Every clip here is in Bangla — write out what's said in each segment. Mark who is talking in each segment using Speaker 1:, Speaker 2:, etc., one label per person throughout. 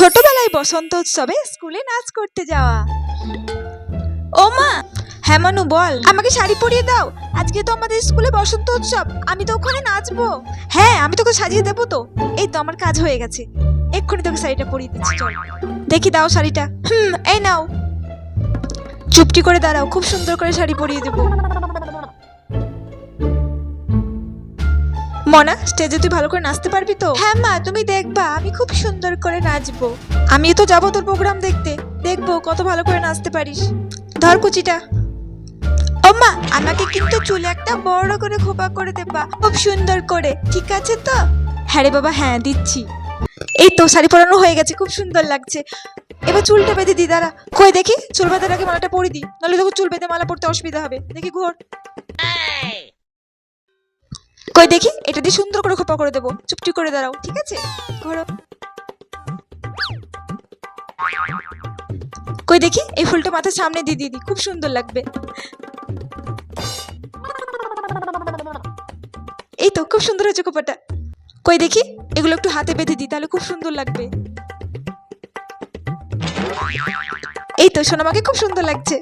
Speaker 1: ছোটবেলায় বসন্ত উৎসবে স্কুলে নাচ করতে যাওয়া। ও মা! হ্যাঁ মানু, বল। আমাকে শাড়ি পরিয়ে দাও। আজকে তো আমাদের স্কুলে বসন্ত উৎসব। আমি তো ওখানে নাচবো। হ্যাঁ আমি তোকে সাজিয়ে দেবো তো। এই তো আমার কাজ হয়ে গেছে। এক্ষুনি তোকে শাড়িটা পরিয়ে দিচ্ছি, চল। দেখি, দাও শাড়িটা। হুম, এই নাও। চুপটি করে দাঁড়াও। খুব সুন্দর করে শাড়ি পরিয়ে দেবো। মনা স্টেজে তুই ভালো করে নাচতে পারবি তো? হ্যাঁ মা তুমি দেখবা আমি খুব সুন্দর করে নাচবো। আমি তো যাব তোর প্রোগ্রাম দেখতে। দেখব কত ভালো করে নাচতে পারিস। ধর কুচিটা। ও মা আমাকে কিন্তু চুলে একটা বড় করে খোপা করে দেবা খুব সুন্দর করে ঠিক আছে তো? হ্যাঁ রে বাবা হ্যাঁ দিচ্ছি। এই তো শাড়ি পরানো হয়ে গেছে খুব সুন্দর লাগছে। এবার চুলটা বেঁধে দি দাঁড়া। কই দেখি? চুল বাঁধার আগে মালাটা পরি দি। নাহলে তোকে চুল বেঁধে মালা পরতে অসুবিধা হবে। দেখি ঘোর। কই দেখি? এটা দিয়ে সুন্দর করে খোপা করে দেবো। চুপটি করে দাঁড়াও, ঠিক আছে? ঘোরো। কই দেখি? এই ফুলটা মাথার সামনে দিয়ে দিদি খুব সুন্দর লাগবে। এই তো, খুব সুন্দর হয়েছে খোপাটা। কই দেখি? এগুলো একটু হাতে বেঁধে দিই, তাহলে খুব সুন্দর লাগবে। এই তো শোনো আমাকে খুব সুন্দর লাগছে।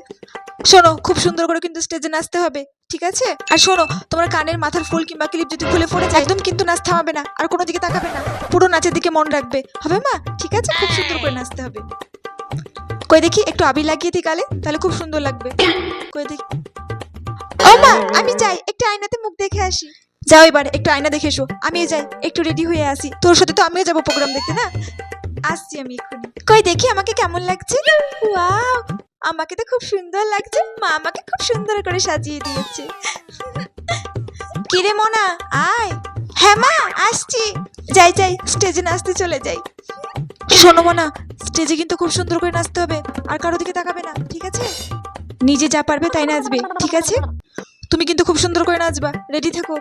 Speaker 1: শোনো, খুব সুন্দর করে কিন্তু স্টেজে নাচতে হবে। ঠিক আছে? আর শোনো, তোমার কানের মাথার ফুল কিংবা ক্লিপ যদি খুলে পড়ে যায়, একদম কিন্তু নাচ থামাবে না, আর কোনো দিকে তাকাবে না। পুরো নাচের দিকে মন রাখবে। হবে মা? ঠিক আছে? খুব সুন্দর করে নাচতে হবে। কই দেখি, একটু আবির লাগিয়ে দিই গালে, তাহলে খুব সুন্দর লাগবে। কই দেখি। ও মা, আমি যাই, একটু আয়নাতে মুখ দেখে আসি। যাও এবার, একটু আয়না দেখে এসো। আমিও যাই, একটু রেডি হয়ে আসি। তোর সাথে তো আমিও যাব প্রোগ্রাম দেখতে, না? আসছি আমি এক্ষুনি। কই দেখি, আমাকে কেমন লাগছে? আমাকে তো খুব সুন্দর লাগছে। মা আমাকে খুব সুন্দর করে সাজিয়ে দিয়েছে। কিরে মোনা, আয়। হ্যাঁ মা, আসছি। যাই যাই স্টেজে নাচতে চলে যাই। শোনো মোনা স্টেজে কিন্তু খুব সুন্দর করে নাচতে হবে। আর কারও দিকে তাকাবে না, ঠিক আছে? নিজে যা পারবে তাই নাচবে, ঠিক আছে? তুমি কিন্তু খুব সুন্দর করে নাচবা রেডি থেকো।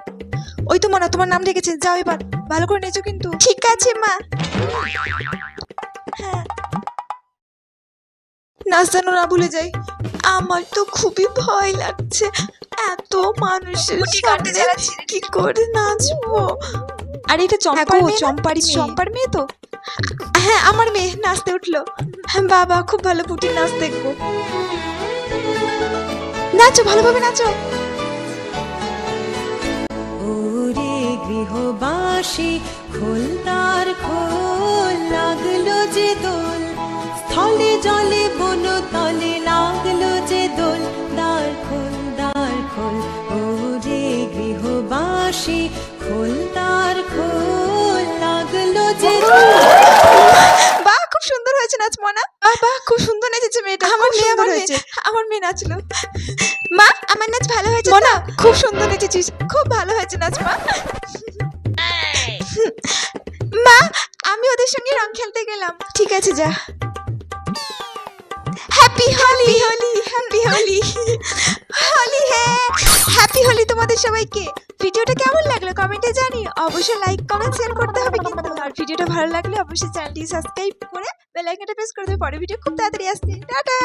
Speaker 1: ওই তো মোনা, তোমার নাম ডেকেছে যাও এবার। ভালো করে নেচো কিন্তু। ঠিক আছে মা। নাচ না ভুলে যাই। আমার তো খুবই ভয় লাগছে। এত মানুষের সামনে কি করে নাচবো? আর এটা চম্পার চম্পারি চম্পার মেয়ে তো? হ্যাঁ আমার মেয়ে নাচতে উঠল। হ্যাঁ বাবা খুব ভালো পুটির নাচ দেখব। নাচো ভালোভাবে নাচো।
Speaker 2: ওরে গৃহবাসী খোল তার খোল লাগল যে দোল। স্থলে জলে গৃহবাসী খোল তার খোল লাগল যে
Speaker 1: বাহ খুব সুন্দর হয়েছে নাচ মনা বাহ বাহ খুব সুন্দর নেচেছে মেয়েটা আমার মেয়ে আমার হয়েছে। আমার মেয়ে নাচলো। মা আমার নাচ ভালো হয়েছে মনা খুব সুন্দর নেচেছিস। খুব ভালো হয়েছে নাচ মা মা আমি ওদের সঙ্গে রং খেলতে গেলাম। ঠিক আছে যা। হ্যাপি হোলি হোলি হ্যাপি হোলি হোলি হ্যাঁ। হ্যাপি হোলি তোমাদের সবাইকে। অবশ্যই লাইক কমেন্ট শেয়ার করতে হবে কিন্তু। আর ভিডিওটা ভালো লাগলে অবশ্যই চ্যানেলটি সাবস্ক্রাইব করে বেল আইকনটা প্রেস করে দেবে। পরের ভিডিও খুব তাড়াতাড়ি আসছে। টাটা!